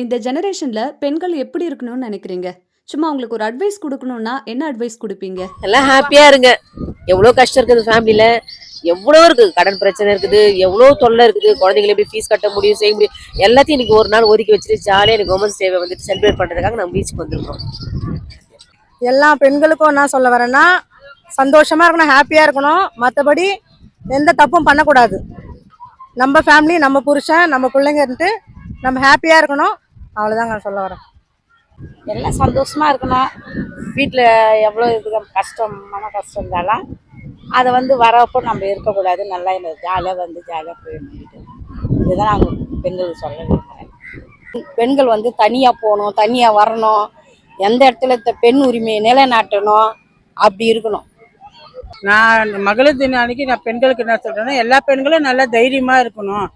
இந்த ஜெனரேஷன்ல பெண்கள் எப்படி இருக்கணும்னு நினைக்கிறீங்க? சும்மா அவங்களுக்கு ஒரு அட்வைஸ் கொடுக்கணும்னா என்ன அட்வைஸ் கொடுப்பீங்க? எல்லாம் ஹாப்பியா இருங்க. எவ்வளோ கஷ்டம் இருக்குது ஃபேமிலியில எவ்வளோ இருக்குது? கடன் பிரச்சனை இருக்குது. எவ்வளோ தொல்லை இருக்குது? குழந்தைங்களை எப்படி ஃபீஸ் கட்ட முடியும் செய்ய முடியும்? எல்லாத்தையும் இன்னைக்கு ஒரு நாள் ஒதுக்கி வச்சுட்டு ஜாலியாக எனக்கு உமன்ஸ் டேவை வந்துட்டு செலிப்ரேட் பண்ணுறதுக்காக நம்ம பீச்சுக்கு வந்திருக்கோம். எல்லா பெண்களுக்கும் என்ன சொல்ல வரேன்னா சந்தோஷமா இருக்கணும் ஹாப்பியா இருக்கணும். மற்றபடி எந்த தப்பும் பண்ணக்கூடாது. நம்ம ஃபேமிலி நம்ம புருஷன் நம்ம பிள்ளைங்கன்ட்டு நம்ம ஹாப்பியா இருக்கணும். அவ்வளோதாங்க நான் சொல்ல வரேன். எல்லாம் சந்தோஷமாக இருக்கணும். வீட்டில் எவ்வளோ இது கஷ்டம் மன கஷ்டம் இருந்தாலும் அதை வந்து வரப்போ நம்ம இருக்கக்கூடாது. நல்லா இந்த ஜாலியாக வந்து ஜாலியாக போயிட்டு இதுதான் நாங்கள் பெண்களுக்கு சொல்ல விரும்புகிறேன் பெண்கள் வந்து தனியாக போகணும் தனியாக வரணும். எந்த இடத்துல இந்த பெண் உரிமையை நிலைநாட்டணும்? அப்படி இருக்கணும். நான் மகளிர் தின அன்னைக்கு நான் பெண்களுக்கு என்ன சொல்கிறேன்னா எல்லா பெண்களும் நல்லா தைரியமாக இருக்கணும்.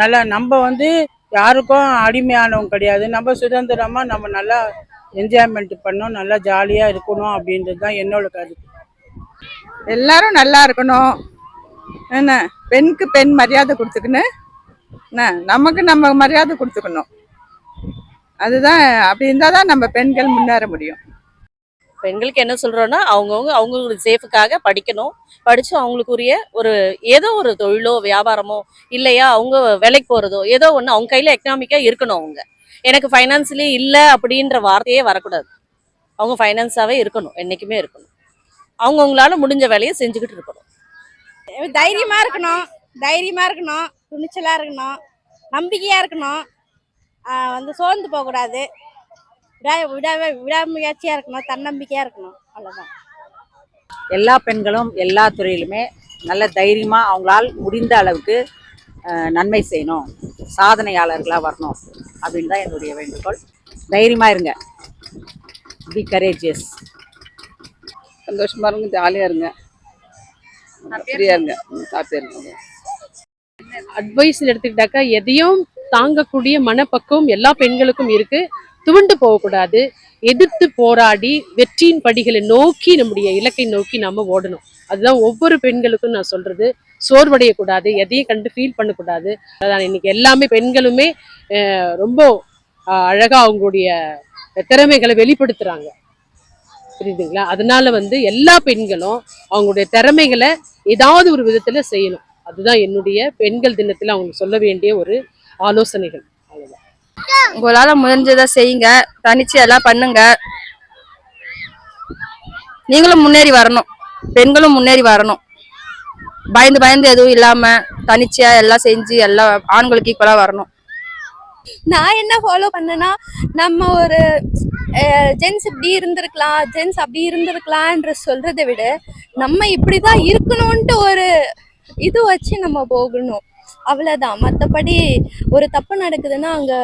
நல்லா நம்ம வந்து யாருக்கும் அடிமையானவங்க கிடையாது. நம்ம சுதந்திரமாக நம்ம நல்லா என்ஜாய்மெண்ட் பண்ணோம் நல்லா ஜாலியாக இருக்கணும் அப்படின்றது தான் என்னோட கருத்து. எல்லாரும் நல்லா இருக்கணும். என்ன? பெண்ணுக்கு பெண் மரியாதை கொடுத்துக்கணும் என்ன? நமக்கு நம்ம மரியாதை கொடுத்துக்கணும். அதுதான் அப்படி இருந்தால் தான் நம்ம பெண்கள் முன்னேற முடியும். பெண்களுக்கு என்ன சொல்கிறோன்னா அவங்கவுங்க அவங்களுக்கு சேஃபுக்காக படிக்கணும். படித்து அவங்களுக்குரிய ஒரு ஏதோ ஒரு தொழிலோ வியாபாரமோ இல்லையா அவங்க வேலைக்கு போகிறதோ ஏதோ ஒன்று அவங்க கையில் எக்கனாமிக்காக இருக்கணும் அவங்க. எனக்கு ஃபைனான்ஸ்லி இல்லை அப்படின்ற வார்த்தையே வரக்கூடாது. அவங்க ஃபைனான்ஸாகவே இருக்கணும் என்றைக்குமே இருக்கணும். அவங்கவுங்களால முடிஞ்ச வேலையை செஞ்சுக்கிட்டு இருக்கணும். தைரியமாக இருக்கணும். தைரியமாக இருக்கணும். துணிச்சலாக இருக்கணும். நம்பிக்கையாக இருக்கணும். வந்து சோர்ந்து போகக்கூடாது. விடா விடா விடாமுயற்சியா இருக்கணும் தன்னம்பிக்கையா இருக்கணும். அவ்வளவுதான். எல்லா பெண்களும் எல்லா துறையிலுமே நல்ல தைரியமாக அவங்களால் முடிந்த அளவுக்கு நன்மை செய்யணும். சாதனையாளர்களாக வரணும் அப்படின்னு தான் என்னுடைய வேண்டுகோள். தைரியமாக இருங்க. பி கரேஜியஸ் சந்தோஷமா இருங்க ஜாலியாக இருங்க. ஃப்ரீயாக இருங்க. ஹாப்பியாக இருங்க. அட்வைஸ் எடுத்துக்கிட்டாக்கா எதையும் தாங்கக்கூடிய மனப்பக்குவம் எல்லா பெண்களுக்கும் இருக்கு. துவண்டு போகக்கூடாது. எதிர்த்து போராடி வெற்றியின் படிகளை நோக்கி நம்முடைய இலக்கை நோக்கி நாம ஓடணும். அதுதான் ஒவ்வொரு பெண்களுக்கும் நான் சொல்றது. சோர்வடையக்கூடாது எதையும் கண்டு ஃபீல் பண்ணக்கூடாது. அதான் இன்னைக்கு எல்லாமே பெண்களுமே ரொம்ப அழகாக அழகா அவங்களுடைய திறமைகளை வெளிப்படுத்துறாங்க. புரியுதுங்களா? அதனால வந்து எல்லா பெண்களும் அவங்களுடைய திறமைகளை ஏதாவது ஒரு விதத்துல செய்யணும். அதுதான் என்னுடைய பெண்கள் தினத்துல அவங்க சொல்ல வேண்டிய ஒரு ஆலோசனைகள். உங்களால முடிஞ்சதை செய்யுங்க. தனிச்சு எல்லாம் பண்ணுங்க. நீங்களும் முன்னேறி வரணும். பெண்களும் முன்னேறி வரணும். பயந்து பயந்து எதுவும் இல்லாம தனிச்சையா எல்லாம் செஞ்சு எல்லாம் ஆண்களுக்கு ஈக்குவலா வரணும். நான் என்ன ஃபாலோ பண்ணேன்னா நம்ம ஒரு ஜென்ஸ் இப்படி இருந்திருக்கலாம் ஜென்ஸ் அப்படி இருந்திருக்கலான்ற சொல்றதை விட நம்ம இப்படிதான் இருக்கணும்ன்ட்டு ஒரு இது வச்சு நம்ம போகணும். அவ்வளவுதான். மற்றபடி ஒரு தப்பு நடக்குதுன்னா அங்க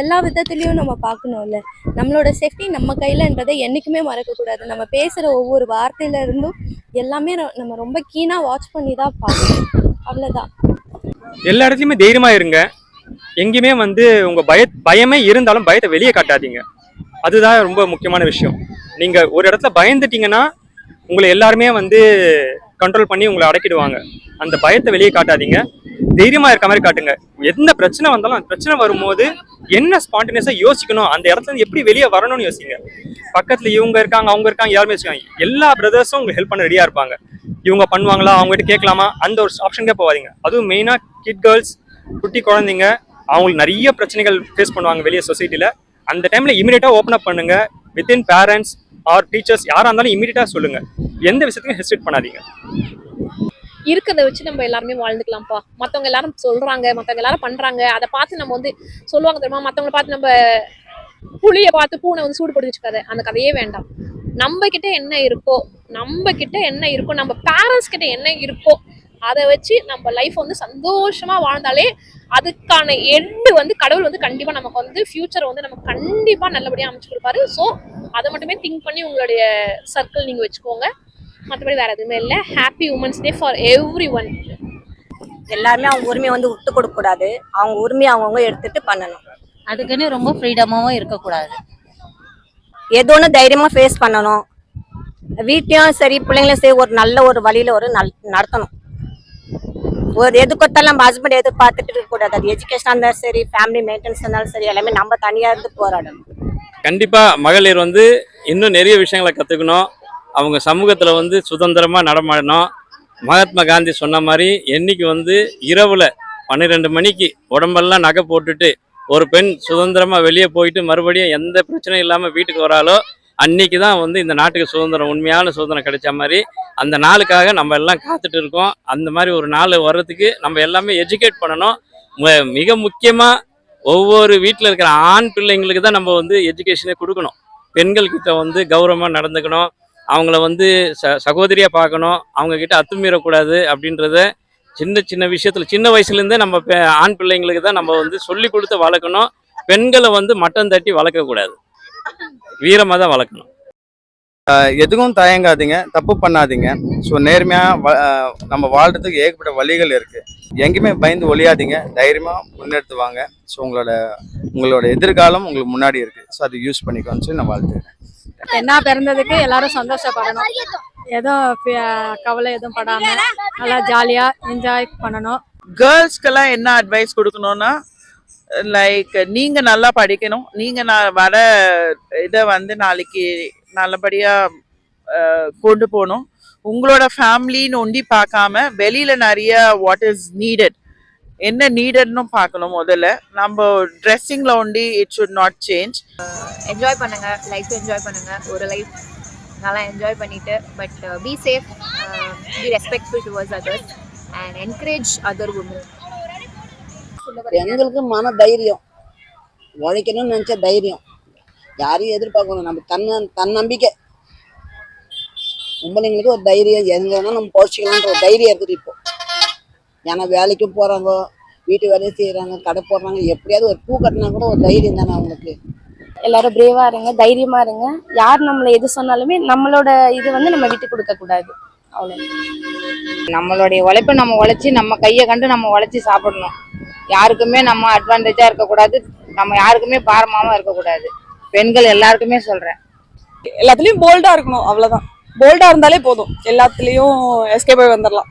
எல்லா விதத்துலேயும் நம்ம பார்க்கணும்ல. நம்மளோட சேஃப்டி நம்ம கையிலன்றதை என்றைக்குமே மறக்கக்கூடாது. நம்ம பேசுகிற ஒவ்வொரு வார்த்தையில இருந்தும் எல்லாமே நம்ம ரொம்ப கீனாக வாட்ச் பண்ணி தான் பார்க்கணும். அவ்வளோதான் எல்லா இடத்துலையுமே தைரியமாக இருங்க. எங்கேயுமே வந்து உங்கள் பய பயமே இருந்தாலும் பயத்தை வெளியே காட்டாதீங்க. அதுதான் ரொம்ப முக்கியமான விஷயம். நீங்கள் ஒரு இடத்துல பயந்துட்டீங்கன்னா உங்களை எல்லாருமே வந்து கண்ட்ரோல் பண்ணி உங்களை அடக்கிடுவாங்க. அந்த பயத்தை வெளியே காட்டாதீங்க. தைரியமாக இருக்க மாதிரி காட்டுங்க. எந்த பிரச்சனை வந்தாலும் அந்த பிரச்சனை வரும்போது என்ன ஸ்பான்டினியஸாக யோசிக்கணும்? அந்த இடத்துல இருந்து எப்படி வெளியே வரணும்னு யோசிங்க. பக்கத்தில் இவங்க இருக்காங்க அவங்க இருக்காங்க யாருமே வச்சுக்காங்க எல்லா பிரதர்ஸும் உங்களுக்கு ஹெல்ப் பண்ண ரெடியாக இருப்பாங்க. இவங்க பண்ணுவாங்களா? அவங்ககிட்ட கேட்கலாமா? அந்த ஒரு ஆப்ஷனுக்கே போகாதீங்க. அதுவும் மெயினாக கிட் கேர்ள்ஸ் குட்டி குழந்தைங்க அவங்களுக்கு நிறைய பிரச்சனைகள் ஃபேஸ் பண்ணுவாங்க வெளியே சொசைட்டியில் அந்த டைமில் இமீடியட்டாக ஓப்பன் அப் பண்ணுங்கள் வித்தின் பேரண்ட்ஸ் ஆர் டீச்சர்ஸ் யாராக இருந்தாலும் இமீடியட்டாக சொல்லுங்கள் எந்த விஷயத்துக்கும் ஹெசிடேட் பண்ணாதீங்க. இருக்கிறத வச்சு நம்ம எல்லாருமே வாழ்ந்துக்கலாம்ப்பா. மத்தவங்க எல்லாரும் சொல்றாங்க மத்தவங்க எல்லாரும் பண்றாங்க. அதை பார்த்து நம்ம வந்து சொல்லுவாங்க தெரியுமா? மற்றவங்களை பார்த்து நம்ம புளியை பார்த்து பூனை வந்து சூடு பிடிச்சி கதை அந்த கதையே வேண்டாம். நம்ம கிட்ட என்ன இருக்கோ நம்ம கிட்ட என்ன இருக்கோ நம்ம பேரண்ட்ஸ் கிட்ட என்ன இருக்கோ அதை வச்சு நம்ம லைஃப் வந்து சந்தோஷமா வாழ்ந்தாலே அதுக்கான எண்டு வந்து கடவுள் வந்து கண்டிப்பா நமக்கு வந்து ஃபியூச்சர் வந்து நமக்கு கண்டிப்பா நல்லபடியா அமைச்சு கொடுப்பாரு. ஸோ அதை மட்டுமே திங்க் பண்ணி உங்களுடைய சர்க்கிள் நீங்க வச்சுக்கோங்க. மற்றபடி வேற எதுவுமே இல்லை. Happy women's day for everyone எல்லாருமே அவங்க உரிமையை வந்து விட்டு கொடுக்க கூடாது. அவங்க உரிமையை அவங்கவுங்க எடுத்துட்டு பண்ணணும். அதுக்குன்னு ரொம்ப ஃப்ரீடமாவும் இருக்கக்கூடாது எது ஒன்று தைரியமா ஃபேஸ் பண்ணணும். வீட்டையும் சரி பிள்ளைங்களையும் சரி ஒரு நல்ல ஒரு வழியில ஒரு நல் நடத்தணும். ஒரு எது கொடுத்தாலும் நம்ம ஹஸ்பண்ட் எது பார்த்துட்டு இருக்கக்கூடாது அது எஜுகேஷனாக இருந்தாலும் சரி ஃபேமிலி மெயின்டெனன்ஸ் இருந்தாலும் சரி எல்லாமே நம்ம தனியாக இருந்து போராடணும். கண்டிப்பா மகளிர் வந்து இன்னும் நிறைய விஷயங்களை கத்துக்கணும். அவங்க சமூகத்தில் வந்து சுதந்திரமாக நடமாடணும். மகாத்மா காந்தி சொன்ன மாதிரி என்றைக்கு வந்து இரவில் பன்னிரெண்டு மணிக்கு உடம்பெல்லாம் நகை போட்டுட்டு ஒரு பெண் சுதந்திரமாக வெளியே போயிட்டு மறுபடியும் எந்த பிரச்சனையும் இல்லாமல் வீட்டுக்கு வராலோ அன்னைக்கு தான் வந்து இந்த நாட்டுக்கு சுதந்திரம் உண்மையான சுதந்திரம் கிடைச்ச மாதிரி அந்த நாளுக்காக நம்ம எல்லாம் காத்துட்டு இருக்கோம். அந்த மாதிரி ஒரு நாள் வர்றதுக்கு நம்ம எல்லாமே எஜுகேட் பண்ணணும். மிக முக்கியமாக ஒவ்வொரு வீட்டில் இருக்கிற ஆண் பிள்ளைங்களுக்கு தான் நம்ம வந்து எஜுகேஷனே கொடுக்கணும். பெண்கள் கிட்ட வந்து கௌரவமாக நடந்துக்கணும். அவங்கள வந்து ச சகோதரியாக பார்க்கணும். அவங்கக்கிட்ட அத்துமீறக்கூடாது அப்படின்றத சின்ன சின்ன விஷயத்தில் சின்ன வயசுலேருந்தே நம்ம பெ- ஆண் பிள்ளைங்களுக்கு தான் நம்ம வந்து சொல்லி கொடுத்து வளர்க்கணும். பெண்களை வந்து மட்டம் தட்டி வளர்க்கக்கூடாது. வீரமாக தான் வளர்க்கணும். எதுவும் தயங்காதீங்க. தப்பு பண்ணாதீங்க. ஸோ நேர்மையாக நம்ம வாழ்கிறதுக்கு ஏகப்பட்ட வழிகள் இருக்குது எங்கேயுமே பயந்து ஒழியாதீங்க. தைரியமாக முன்னெடுத்து வாங்க ஸோ உங்களோட உங்களோட எதிர்காலம் உங்களுக்கு முன்னாடி இருக்குது ஸோ அதை யூஸ் பண்ணிக்கோன்னு சொல்லி நான் வாழ்த்துக்கிறேன் என்ன பிறந்ததுக்கு எல்லாரும் சந்தோஷப்படணும். எதுவும் கவலை எதுவும் படாம நல்லா ஜாலியா என்ஜாய் பண்ணணும். கேர்ள்ஸ்க்கெல்லாம் என்ன அட்வைஸ் கொடுக்கணும்னா லைக் நீங்க நல்லா படிக்கணும். நீங்க நான் வர இதை வந்து நாளைக்கு நல்லபடியா கொண்டு போகணும். உங்களோட ஃபேமிலின்னு ஒண்டி பார்க்காம வெளியில நிறைய வாட் இஸ் நீடட் என்ன நீடட்னு பார்க்கணும் முதல்ல. நம்ம ட்ரெஸ்ஸிங்ல ஒண்டி it should not change enjoy பண்ணுங்க லைஃப் என்ஜாய் பண்ணுங்க. ஒரு லைஃப் நல்லா என்ஜாய் பண்ணிட்டு but be safe be respectful towards others and encourage other women பெண்களுக்கு மன தைரியம் உழைக்கணும்னு நினைச்ச தைரியம். யாரையும் எதிர்பார்க்கணும். நம்ம தன்ன தன்னம்பிக்கை. பொம்பளைங்களுக்கு ஒரு தைரியம். எங்க வேணாலும் நம்ம போஷிக்கலான்ற ஒரு தைரியம் இருக்குது இப்போ. ஏன்னா வேலைக்கும் போறாங்க வீட்டு வேலையும் செய்யறாங்க கடை போடுறாங்க. எப்படியாவது ஒரு பூ கட்டினா கூட ஒரு தைரியம் தானே அவங்களுக்கு? எல்லாரும் பிரேவா இருங்க தைரியமா இருங்க. யார் நம்மளை எது சொன்னாலுமே நம்மளோட இது வந்து நம்ம விட்டு கொடுக்க கூடாது. அவ்வளோ நம்மளுடைய உழைப்பை நம்ம உழைச்சி நம்ம கையை கண்டு நம்ம உழைச்சி சாப்பிடணும். யாருக்குமே நம்ம அட்வான்டேஜா இருக்கக்கூடாது. நம்ம யாருக்குமே பாரமாவும் இருக்கக்கூடாது. பெண்கள் எல்லாருக்குமே சொல்றேன். எல்லாத்துலயும் போல்டா இருக்கணும் அவ்வளவுதான். போல்டா இருந்தாலே போதும். எல்லாத்துலயும் எஸ்கேப் ஆகி வந்துடலாம்